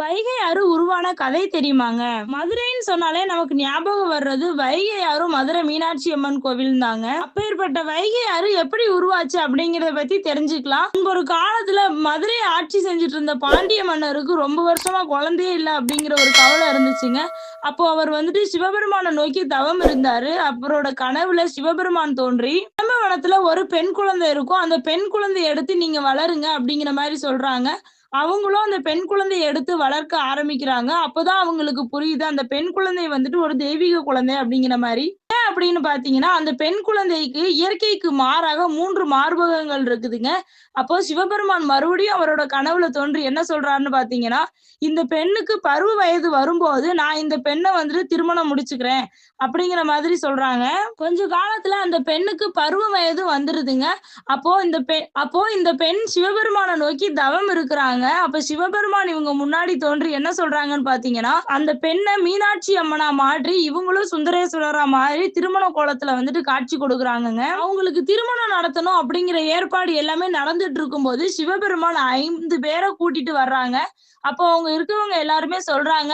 வைகை ஆறு உருவான கதை தெரியுமாங்க? மதுரைன்னு சொன்னாலே நமக்கு ஞாபகம் வர்றது வைகை ஆறு மதுரை மீனாட்சி அம்மன் கோவில் தாங்க அப்பேற்பட்ட வைகை ஆறு எப்படி உருவாச்சு அப்படிங்கறத பத்தி தெரிஞ்சுக்கலாம். ஒரு காலத்துல மதுரை ஆட்சி செஞ்சுட்டு இருந்த பாண்டிய மன்னருக்கு ரொம்ப வருஷமா குழந்தையே இல்லை அப்படிங்கிற ஒரு கவலை இருந்துச்சுங்க. அப்போ அவர் வந்துட்டு சிவபெருமானை நோக்கி தவம் இருந்தாரு. அவரோட கனவுல சிவபெருமான் தோன்றி வனத்துல ஒரு பெண் குழந்தை இருக்கும். அந்த பெண் குழந்தையை எடுத்து நீங்க வளருங்க அப்படிங்கிற மாதிரி சொல்றாங்க. அவங்களும் அந்த பெண் குழந்தையை எடுத்து வளர்க்க ஆரம்பிக்கிறாங்க. அப்போதான் அவங்களுக்கு புரியுது அந்த பெண் குழந்தை வந்துட்டு ஒரு தெய்வீக குழந்தை அப்படிங்கிற மாதிரி அப்படின்னு பாத்தீங்கன்னா அந்த பெண் குழந்தைக்கு இயற்கைக்கு மாறாக மூன்று மார்பகங்கள் இருக்குதுங்க. அப்போ சிவபெருமான் மறுபடியும் அவரோட கனவுல தோன்றி என்ன சொல்றாருன்னு பாத்தீங்கன்னா இந்த பெண்ணுக்கு பருவ வயது வரும்போது நான் இந்த பெண்ணை வந்துட்டு திருமணம் முடிச்சுக்கிறேன் அப்படிங்கிற மாதிரி சொல்றாங்க. கொஞ்ச காலத்துல அந்த பெண்ணுக்கு பருவ வயது வந்துருதுங்க. அப்போ இந்த பெண் அப்போ இந்த பெண் சிவபெருமானை நோக்கி தவம் இருக்கிறாங்க. அப்ப சிவபெருமான் இவங்க முன்னாடி தோன்றி என்ன சொல்றாங்கன்னு பாத்தீங்கன்னா அந்த பெண்ணை மீனாட்சி அம்மனா மாற்றி இவங்களும் சுந்தரேஸ்வரரா மாறி திருமண கோலத்துல வந்துட்டு காட்சி கொடுக்குறாங்கங்க. அவங்களுக்கு திருமணம் நடத்தணும் அப்படிங்கிற ஏற்பாடு எல்லாமே நடந்துட்டு இருக்கும்போது சிவபெருமான் ஐந்து பேரை கூட்டிட்டு வர்றாங்க. அப்போ அவங்க இருக்கவங்க எல்லாருமே சொல்றாங்க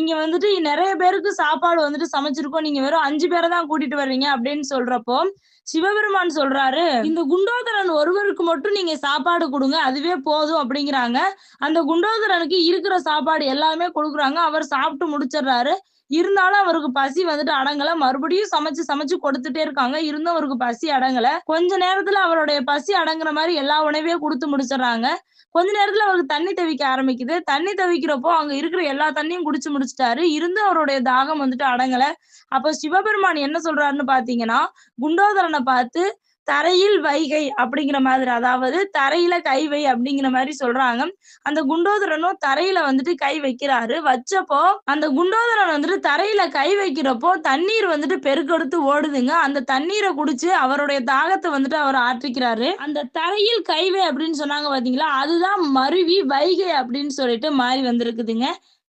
இங்க வந்துட்டு நிறைய பேருக்கு சாப்பாடு வந்துட்டு சமைச்சிருக்கோம். நீங்க வெறும் அஞ்சு பேரை தான் கூட்டிட்டு வர்றீங்க அப்படின்னு சொல்றப்போ சிவபெருமான் சொல்றாரு இந்த குண்டோதரன் ஒருவருக்கு மட்டும் நீங்க சாப்பாடு கொடுங்க அதுவே போதும் அப்படிங்கிறாங்க. அந்த குண்டோதரனுக்கு இருக்கிற சாப்பாடு எல்லாமே கொடுக்குறாங்க. அவர் சாப்பிட்டு முடிச்சிடுறாரு. இருந்தாலும் அவருக்கு பசி வந்துட்டு அடங்கல. மறுபடியும் சமைச்சு சமைச்சு கொடுத்துட்டே இருக்காங்க. இருந்தும் அவருக்கு பசி அடங்கல. கொஞ்ச நேரத்துல அவருடைய பசி அடங்குற மாதிரி எல்லா உணவையும் கொடுத்து முடிச்சிடுறாங்க. கொஞ்ச நேரத்துல அவருக்கு தண்ணி தவிக்க ஆரம்பிக்குது. தண்ணி தவிக்கிறப்போ அங்க இருக்கிற எல்லா தண்ணியும் குடிச்சு முடிச்சிட்டாரு. இருந்தும் அவருடைய தாகம் வந்துட்டு அடங்கல. அப்ப சிவபெருமான் என்ன சொல்றாருன்னு பாத்தீங்கன்னா குண்டோதரனை பார்த்து தரையில் வைகை அப்படிங்கிற மாதிரி அதாவது தரையில கை வை அப்படிங்கிற மாதிரி சொல்றாங்க. அந்த குண்டோதரனும் தரையில வந்துட்டு கை வைக்கிறாரு. வச்சப்போ அந்த குண்டோதரன் வந்துட்டு தரையில கை வைக்கிறப்போ தண்ணீர் வந்துட்டு பெருக்கெடுத்து ஓடுதுங்க. அந்த தண்ணீரை குடிச்சு அவருடைய தாகத்தை வந்துட்டு அவர் ஆற்றிக்கிறாரு. அந்த தரையில் கைவை அப்படின்னு சொன்னாங்க பாத்தீங்களா? அதுதான் மருவி வைகை அப்படின்னு சொல்லிட்டு மாறி வந்திருக்குதுங்க.